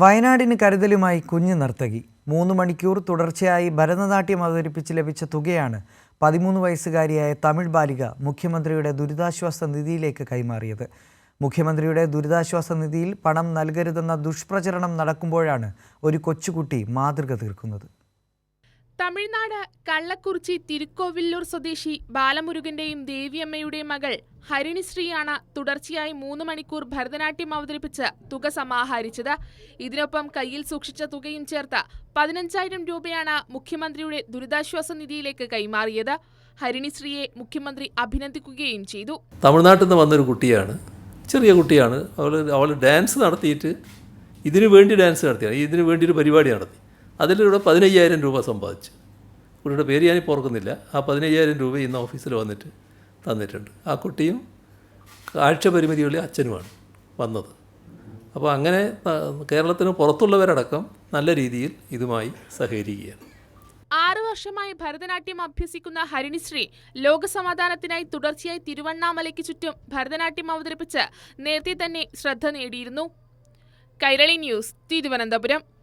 വയനാടിന് കരുതലുമായി കുഞ്ഞു നർത്തകി. മൂന്ന് മണിക്കൂർ തുടർച്ചയായി ഭരതനാട്യം അവതരിപ്പിച്ച് ലഭിച്ച തുകയാണ് പതിമൂന്ന് വയസ്സുകാരിയായ തമിഴ് ബാലിക മുഖ്യമന്ത്രിയുടെ ദുരിതാശ്വാസ നിധിയിലേക്ക് കൈമാറിയത്. മുഖ്യമന്ത്രിയുടെ ദുരിതാശ്വാസ നിധിയിൽ പണം നൽകരുതെന്ന ദുഷ്പ്രചരണം നടക്കുമ്പോഴാണ് ഒരു കൊച്ചുകുട്ടി മാതൃക തീർക്കുന്നത്. തമിഴ്നാട് കള്ളക്കുറിച്ചി തിരുക്കോവില്ലൂർ സ്വദേശി ബാലമുരുകന്റെയും ദേവിയമ്മയുടെയും മകൾ ഹരിണിശ്രീയാണ് തുടർച്ചയായി മൂന്ന് മണിക്കൂർ ഭരതനാട്യം അവതരിപ്പിച്ച് തുക സമാഹരിച്ചത്. ഇതിനൊപ്പം കയ്യിൽ സൂക്ഷിച്ച തുകയും ചേർത്ത് പതിനഞ്ചായിരം രൂപയാണ് മുഖ്യമന്ത്രിയുടെ ദുരിതാശ്വാസ നിധിയിലേക്ക് കൈമാറിയത്. ഹരിണിശ്രീയെ മുഖ്യമന്ത്രി അഭിനന്ദിക്കുകയും ചെയ്തു. തമിഴ്നാട്ടിൽ നിന്ന് വന്നൊരു കുട്ടിയാണ്. ചെറിയ കുട്ടിയാണ്. അവൾ അവൾ ഡാൻസ് നടത്തിയിട്ട് ഇതിനു വേണ്ടി ഡാൻസ് നടത്തിയാണ്. ഇതിനു വേണ്ടി ഒരു പരിപാടി നടത്തി. അതിലൂടെ പതിനയ്യായിരം രൂപ സമ്പാദിച്ചു. കുട്ടിയുടെ പേര് ഞാനിപ്പോൾ ഓർക്കുന്നില്ല. ആ പതിനയ്യായിരം രൂപ ഇന്ന് ഓഫീസിൽ വന്നിട്ട് തന്നിട്ടുണ്ട്. ആ കുട്ടിയും കാഴ്ച പരിമിതിയുള്ള അച്ഛനുമാണ് വന്നത്. അപ്പോൾ അങ്ങനെ കേരളത്തിന് പുറത്തുള്ളവരടക്കം നല്ല രീതിയിൽ ഇതുമായി സഹകരിക്കുകയാണ്. ആറ് വർഷമായി ഭരതനാട്യം അഭ്യസിക്കുന്ന ഹരിണിശ്രീ ലോകസമാധാനത്തിനായി തുടർച്ചയായി തിരുവണ്ണാമലയ്ക്ക് ചുറ്റും ഭരതനാട്യം അവതരിപ്പിച്ച് നേരത്തെ തന്നെ ശ്രദ്ധ നേടിയിരുന്നു. കൈരളി ന്യൂസ് തിരുവനന്തപുരം.